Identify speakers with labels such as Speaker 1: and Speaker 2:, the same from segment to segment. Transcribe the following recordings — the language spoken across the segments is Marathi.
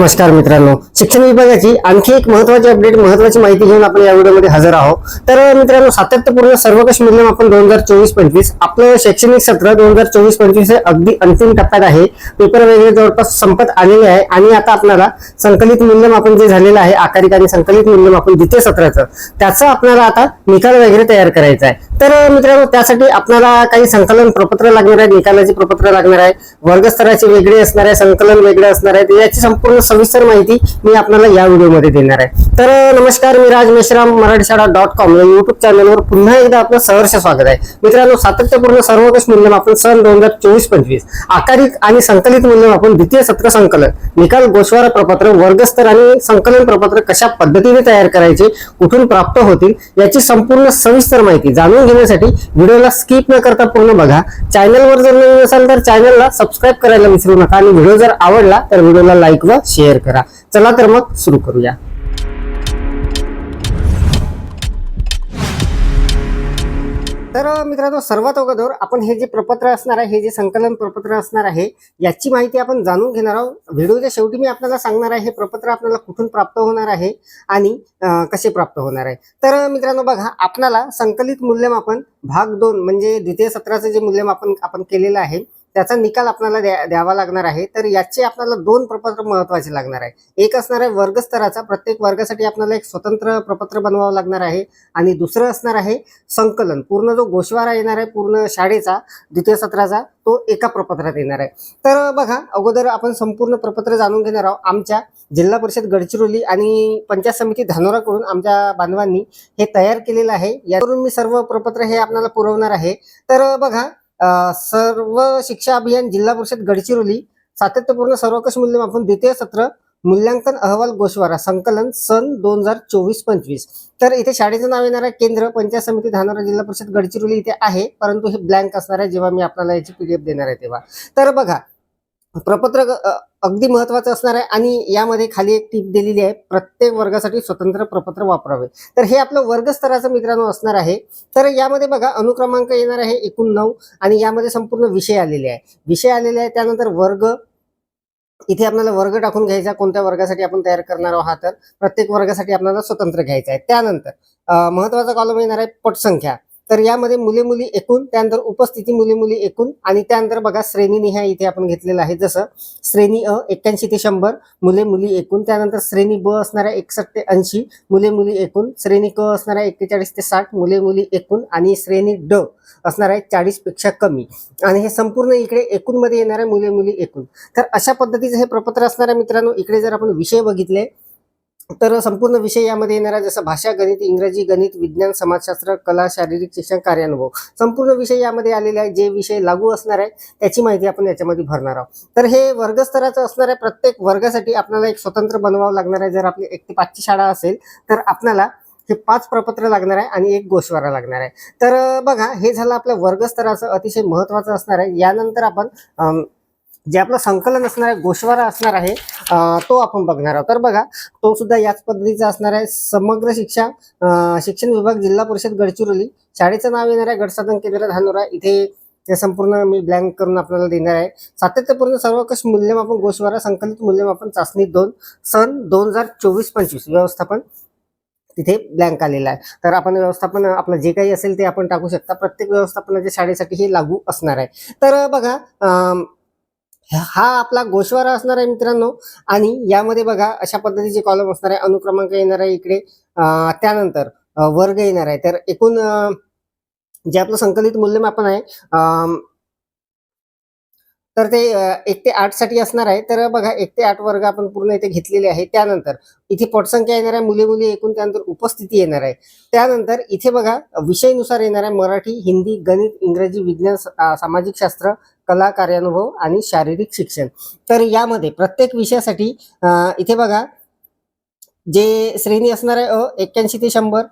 Speaker 1: नमस्कार मित्रांनो. शिक्षण विभागाची आणखी एक महत्वाची अपडेट महत्वाची माहिती घेऊन आपण या व्हिडिओमध्ये हजर आहोत. तर मित्रांनो सातत्यपूर्ण सर्वकष आपण दोन हजार चोवीस पंचवीस आपलं शैक्षणिक सत्र दोन हजार चोवीस पंचवीस हे अगदी अंतिम टप्प्यात आहे. पेपर वगैरे जवळपास संपत आलेले आहे आणि आता आपल्याला संकलित मूल्यमापन जे झालेलं आहे आकारिक आणि संकलित मूल्यमापन द्वितीय सत्राचं त्याचं आपल्याला आता निकाल वगैरे तयार करायचा आहे. तर मित्रांनो त्यासाठी आपल्याला काही संकलन प्रपत्र लागणार आहे निकालाचे प्रपत्र लागणार आहे वर्गस्तराचे वेगळे असणार आहे संकलन वेगळे असणार आहे. याची संपूर्ण सविस्तर माहिती मी आपल्याला या व्हिडिओमध्ये देणार आहे. तर नमस्कार मी राज मेश्राम मराठी शाळा डॉट कॉम या युट्यूब चॅनलवर पुन्हा एकदा आपलं सहर्ष स्वागत आहे. मित्रांनो सातत्यपूर्ण सर्वकष मूल्यमापन सन दोन हजार चोवीस पंचवीस आकारिक आणि संकलित मूल्यमापन द्वितीय सत्र संकलन. निकाल गोषवारा प्रपत्र वर्गस्तर आणि संकलन प्रपत्र कशा पद्धतीने तयार करायचे कुठून प्राप्त होतील याची संपूर्ण सविस्तर माहिती जाणून घेण्यासाठी व्हिडिओला स्किप न करता पूर्ण बघा. चॅनलवर जर नवीन असाल तर चॅनलला सबस्क्राईब करायला विसरू नका आणि व्हिडिओ जर आवडला तर व्हिडिओला लाईक व शेअर करा. चला तर मग सुरू करूया. तर मित्रांनो सर्वात अगोदर आपण हे जे प्रपत्र असणार आहे हे जे संकलन प्रपत्र असणार आहे याची माहिती आपण जाणून घेणार आहोत. व्हिडिओच्या शेवटी मी आपल्याला सांगणार आहे हे प्रपत्र आपल्याला कुठून प्राप्त होणार आहे आणि कसे प्राप्त होणार आहे. तर मित्रांनो बघा आपल्याला संकलित मूल्यमापन भाग दोन म्हणजे द्वितीय सत्राचं जे मूल्यमापन आपण केलेलं आहे त्याचा निकाल आपल्याला द्या द्यावा लागणार आहे. तर याचे आपल्याला दोन प्रपत्र महत्त्वाचे लागणार आहे. एक असणार आहे वर्गस्तराचा. प्रत्येक वर्गासाठी आपल्याला एक स्वतंत्र प्रपत्र बनवावं लागणार आहे. आणि दुसरं असणार आहे संकलन. पूर्ण जो गोशवारा येणार आहे पूर्ण शाळेचा द्वितीय सत्राचा तो एका प्रपत्रात येणार आहे. तर बघा अगोदर आपण संपूर्ण प्रपत्र जाणून घेणार आहोत. आमच्या जिल्हा परिषद गडचिरोली आणि पंचायत समिती धानोराकडून आमच्या बांधवांनी हे तयार केलेलं आहे. यावरून मी सर्व प्रपत्र हे आपल्याला पुरवणार आहे. तर बघा सर्व शिक्षा अभियान जिल्हा परिषद गडचिरोली सातत्यपूर्ण सर्वकष मूल्यमापन द्वितीय सत्र मूल्यांकन अहवाल गोषवारा संकलन सन दोन हजार चोवीस पंचवीस. तर इथे शाळेचं नाव येणार आहे केंद्र पंचायत समिती धानोरा जिल्हा परिषद गडचिरोली इथे आहे परंतु हे ब्लँक असणार आहे जेव्हा मी आपल्याला याची पीडीएफ देणार आहे तेव्हा. तर बघा प्रपत्र अगदी महत्वाचं असणार आहे आणि यामध्ये खाली एक टीप दिलेली आहे प्रत्येक वर्गासाठी स्वतंत्र प्रपत्र वापरावे. तर हे आपलं वर्गस्तराचं मित्रांनो असणार आहे. तर यामध्ये बघा अनुक्रमांक येणार आहे एकूण नऊ आणि यामध्ये संपूर्ण विषय आलेले आहे. विषय आलेले आहे त्यानंतर वर्ग. इथे आपल्याला वर्ग टाकून घ्यायचा कोणत्या वर्गासाठी आपण तयार करणार आहोत हा तर प्रत्येक वर्गासाठी आपल्याला स्वतंत्र घ्यायचं आहे. त्यानंतर महत्त्वाचा कॉलम येणार आहे पटसंख्या. तर यामध्ये मुले मुली एकूण त्यानंतर उपस्थिती मुले मुली एकूण आणि त्यानंतर बघा श्रेणी निहाय इथे आपण घेतलेलं आहे. जसं श्रेणी अ एक्क्याऐंशी ते शंभर मुले मुली एकूण त्यानंतर श्रेणी ब असणाऱ्या एकसष्ट ते ऐंशी मुले मुली एकूण श्रेणी क असणाऱ्या एक्केचाळीस ते साठ मुले मुली एकूण आणि श्रेणी ड असणार आहे चाळीसपेक्षा कमी. आणि हे संपूर्ण इकडे एकूणमध्ये येणार आहे मुले मुली एकूण. तर अशा पद्धतीचं हे प्रपत्र असणाऱ्या मित्रांनो इकडे जर आपण विषय बघितले तर संपूर्ण विषय यामध्ये येणार आहे जसं भाषा गणित इंग्रजी गणित विज्ञान समाजशास्त्र कला शारीरिक शिक्षण कार्यानुभव. संपूर्ण विषय यामध्ये आलेले आहे जे विषय लागू असणार आहे त्याची माहिती आपण याच्यामध्ये भरणार आहोत. तर हे वर्गस्तराचं असणार आहे प्रत्येक वर्गासाठी आपल्याला एक स्वतंत्र बनवावं लागणार आहे. जर आपली एक ते पाचची शाळा असेल तर आपल्याला हे पाच प्रपत्र लागणार आहे आणि एक गोषवारा लागणार आहे. तर बघा हे झालं आपलं वर्गस्तराचं अतिशय महत्वाचं असणार आहे. यानंतर आपण जे आपलं संकलन असणार आहे गोषवारा असणार आहे तो आपण बघणार आहोत. तर बघा तो सुद्धा याच पद्धतीचा असणार आहे. समग्र शिक्षा शिक्षण विभाग जिल्हा परिषद गडचिरोली. शाळेचं नाव येणार आहे गडसाधन केंद्र धानोरा. इथे ते संपूर्ण मी ब्लँक करून आपल्याला देणार आहे. सातत्यपूर्ण सर्वकष मूल्यमापन गोषवारा संकलित मूल्यमापन चाचणी दोन सन दोन हजार चोवीस पंचवीस व्यवस्थापन तिथे ब्लँक आलेला आहे. तर आपण व्यवस्थापन आपलं जे काही असेल ते आपण टाकू शकता. प्रत्येक व्यवस्थापनाच्या शाळेसाठी हे लागू असणार आहे. तर बघा हा आपला गोशवारा असणार आहे मित्रांनो. आणि यामध्ये बघा अशा पद्धतीचे कॉलम असणार आहे. अनुक्रमांक येणार आहे इकडे. त्यानंतर वर्ग येणार आहे. तर एकूण जे आपलं संकलित मूल्यमापन आहे अं, तर ते एक ते आठसाठी असणार आहे. तर बघा एक ते आठ वर्ग आपण पूर्ण इथे घेतलेले आहे. त्यानंतर इथे पटसंख्या येणार आहे. मुली मुली एकूण त्यानंतर उपस्थिती येणार आहे. त्यानंतर इथे बघा विषयनुसार येणार आहे मराठी हिंदी गणित इंग्रजी विज्ञान सामाजिक शास्त्र कला कार्यानुभव आणि शारीरिक शिक्षण. तर यामध्ये प्रत्येक विषयासाठी इथे बघा जे श्रेणी असणार आहे अ एक्क्याऐंशी ते शंभर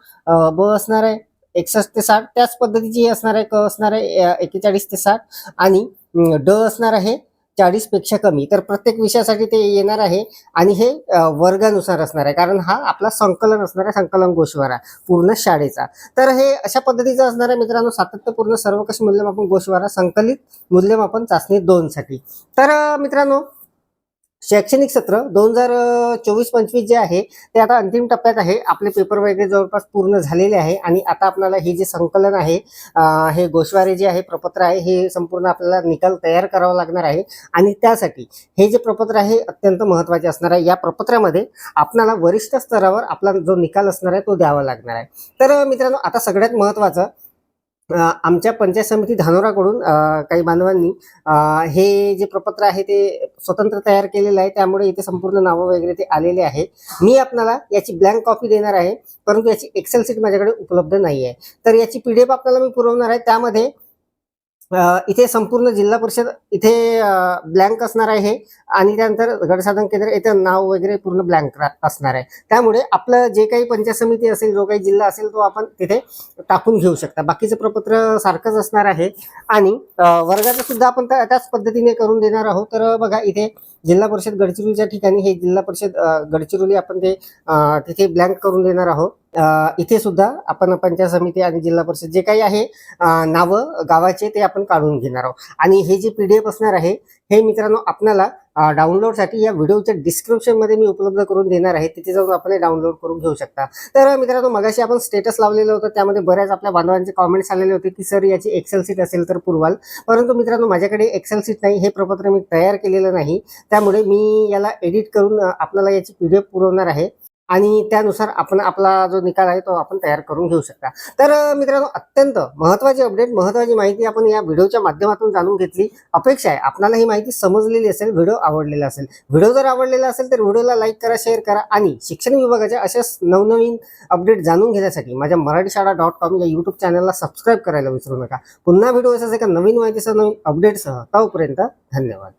Speaker 1: ब असणार आहे एकसष्ट ते साठ त्याच पद्धतीची असणार आहे क असणार आहे एक्केचाळीस ते साठ आणि ड असणार आहे चाळीसपेक्षा कमी. तर प्रत्येक विषयासाठी ते येणार आहे. आणि हे वर्गानुसार असणार आहे. कारण हा आपला संकलन असणार आहे संकलन गोषवारा पूर्ण शाळेचा. तर हे अशा पद्धतीचं असणार आहे मित्रांनो सातत्यपूर्ण सर्वकष मूल्यमापन गोषवारा संकलित मूल्यमापन चाचणी दोनसाठी. तर मित्रांनो शैक्षणिक सत्र दोन हजार चोवीस पंचवीस जे आहे ते आता अंतिम टप्प्यात आहे. आपले पेपर वगैरे जवळपास पूर्ण झालेले आहे आणि आता आपल्याला हे जे संकलन आहे हे गोशवारे जे आहे प्रपत्र आहे हे संपूर्ण आपल्याला निकाल तयार करावा लागणार आहे. आणि त्यासाठी हे जे प्रपत्र आहे अत्यंत महत्त्वाचे असणार आहे. या प्रपत्रामध्ये आपल्याला वरिष्ठ स्तरावर आपला जो निकाल असणार आहे तो द्यावा लागणार आहे. तर मित्रांनो आता सगळ्यात महत्त्वाचं आमच्या पंचायत समिती धानोराकडून काही बांधवांनी हे जे प्रपत्र आहे ते स्वतंत्र तयार केलेलं आहे. त्यामुळे इथे संपूर्ण नावं वगैरे ते आलेले आहे. मी आपल्याला याची ब्लँक कॉपी देणार आहे. परंतु याची एक्सेल सीट माझ्याकडे उपलब्ध नाही आहे तर याची पी डी एफ आपल्याला मी पुरवणार आहे. त्यामध्ये इथे संपूर्ण जिल्हा परिषद इथे ब्लँक असणार आहे आणि त्यानंतर गडसाधन केंद्र इथे नाव वगैरे पूर्ण ब्लँक असणार आहे. त्यामुळे आपलं जे काही पंचायत समिती असेल जो काही जिल्हा असेल तो आपण तिथे टाकून घेऊ शकता. बाकीचं प्रपत्र सारखंच असणार आहे. आणि वर्गाचं सुद्धा आपण त्याच पद्धतीने करून देणार आहोत. तर बघा इथे जिल्हा परिषद गडचिरोलीच्या ठिकाणी हे जिल्हा परिषद गडचिरोली आपण ते तिथे ब्लँक करून देणार आहोत. इथे सुद्धा आपण पंचायत समिती आणि जिल्हा परिषद जे काही आहे नावं गावाचे ते आपण काढून घेणार आहोत. आणि हे जे पी डी एफ असणार आहे हे मित्रांनो आपल्याला डाउनलोडसाठी या व्हिडिओच्या डिस्क्रिप्शनमध्ये मी उपलब्ध करून देणार आहे. तिथे जाऊन आपण डाउनलोड करून घेऊ शकता. तर मित्रांनो मगाशी आपण स्टेटस लावलेलं होतं. त्यामध्ये बऱ्याच आपल्या बांधवांचे कॉमेंट्स आलेले होते की सर याची एक्सेल सीट असेल तर पुरवाल. परंतु मित्रांनो माझ्याकडे एक्सेल सीट नाही. हे प्रपत्र मी तयार केलेलं नाही. त्यामुळे मी याला एडिट करून आपल्याला याची पी डी एफ पुरवणार आहे. आणि त्यानुसार आपण आपला जो निकाल आहे तो आपण तयार करून घेऊ शकता. तर मित्रांनो अत्यंत महत्त्वाची अपडेट महत्त्वाची माहिती आपण या व्हिडिओच्या माध्यमातून जाणून घेतली. अपेक्षा आहे आपल्याला ही माहिती समजलेली असेल व्हिडिओ आवडलेला असेल. व्हिडिओ जर आवडलेला असेल तर व्हिडिओला लाईक करा शेअर करा आणि शिक्षण विभागाच्या अशाच नवनवीन अपडेट जाणून घेण्यासाठी माझ्या मराठी शाळा डॉट कॉम या यूट्यूब चॅनलला सबस्क्राईब करायला विसरू नका. पुन्हा व्हिडिओ असाच एका नवीन माहितीसह नवीन अपडेटसह तोपर्यंत धन्यवाद.